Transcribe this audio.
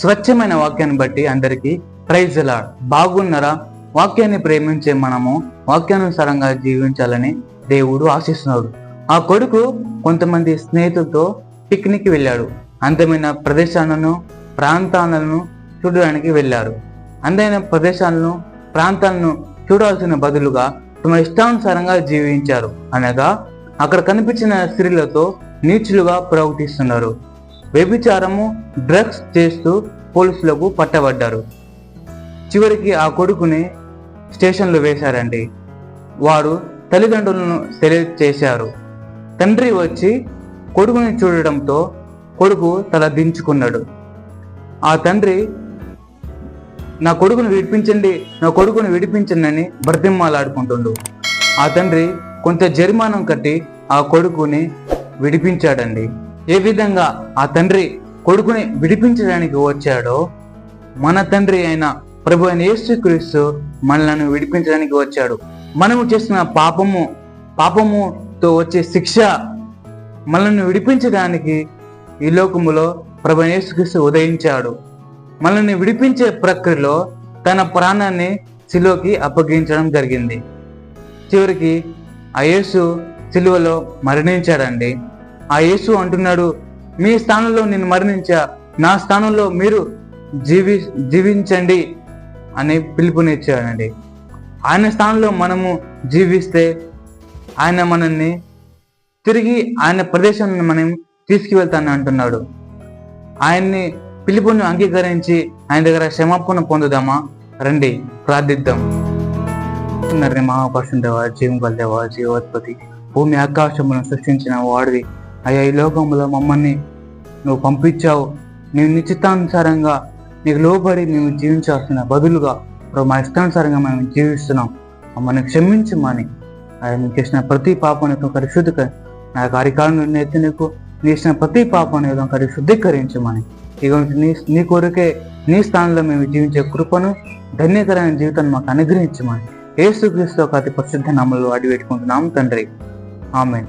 స్వచ్ఛమైన వాక్యాన్ని బట్టి అందరికీ ప్రైజ్ ఎలా బాగున్నారా? వాక్యాన్ని ప్రేమించే మనము వాక్యానుసారంగా జీవించాలని దేవుడు ఆశిస్తున్నాడు. ఆ కొడుకు కొంతమంది స్నేహితులతో పిక్నిక్ వెళ్ళాడు. అందమైన ప్రదేశాలను ప్రాంతాలను చూడడానికి వెళ్ళారు. అందమైన ప్రదేశాలను ప్రాంతాలను చూడాల్సిన బదులుగా తమ ఇష్టానుసారంగా జీవించారు. అనగా అక్కడ కనిపించిన స్త్రీలతో నీచులుగా ప్రవర్తిస్తున్నారు. వ్యభిచారము డ్రగ్స్ చేస్తూ పోలీసులకు పట్టబడ్డారు. చివరికి ఆ కొడుకుని స్టేషన్లో వేశారండి. వారు తల్లిదండ్రులను సెలెక్ట్ చేశారు. తండ్రి వచ్చి కొడుకుని చూడడంతో కొడుకు తల దించుకున్నాడు. ఆ తండ్రి నా కొడుకును విడిపించండి నా కొడుకును విడిపించండి అని బ్రతిమ్మాలాడుకుంటుండు ఆ తండ్రి కొంత జరిమానం కట్టి ఆ కొడుకుని విడిపించాడండి. ఏ విధంగా ఆ తండ్రి కొడుకుని విడిపించడానికి వచ్చాడో మన తండ్రి అయిన ప్రభు అయిన యేసుక్రీస్తు మనలను విడిపించడానికి వచ్చాడు. మనము చేసిన పాపము పాపముతో వచ్చే శిక్ష మనల్ని విడిపించడానికి ఈ లోకములో ప్రభు యేసుక్రీస్తు ఉదయించాడు. మనల్ని విడిపించే ప్రక్రియలో తన ప్రాణాన్ని శిలువకి అప్పగించడం జరిగింది. చివరికి ఆ యేసు సిలువలో మరణించాడండి. ఆ యేసు అంటున్నాడు మీ స్థానంలో నేను మరణించా నా స్థానంలో మీరు జీవి జీవించండి అని పిలుపునిచ్చాడండి ఆయన స్థానంలో మనము జీవిస్తే ఆయన మనల్ని తిరిగి ఆయన ప్రదేశాన్ని మనం తీసుకువెళ్తానని అంటున్నాడు. ఆయన్ని పిలుపుని అంగీకరించి ఆయన దగ్గర క్షమాపణ పొందుదామా? రండి ప్రార్థిద్దాం. నర్రి మహాపరుషుండేవా జీవం కలిదేవా జీవోత్పత్తి భూమి ఆకాశములను సృష్టించిన వాడివి. అయ్యా ఈ లోకంలో మమ్మల్ని నువ్వు పంపించావు. మేము నిశ్చితానుసారంగా నీకు లోబడి మేము జీవించాల్సిన బదులుగా ఇప్పుడు మా ఇష్టానుసారంగా మేము జీవిస్తున్నాం. మమ్మల్ని క్షమించమని ఆయన చేసిన ప్రతి పాపను పరిశుద్ధి నా కార్యకాలం ఎత్తి నీకు చేసిన ప్రతి పాపను ఏదో శుద్ధీకరించమని ఇక నీ నీ కొరకే నీ స్థానంలో మేము జీవించే కృపను ధన్యకరమైన జీవితాన్ని మాకు అనుగ్రహించమని. ఏసుక్రీస్తు ఒక అతి ప్రసిద్ధ నామంలో అడిగి తండ్రి. ఆమెన్.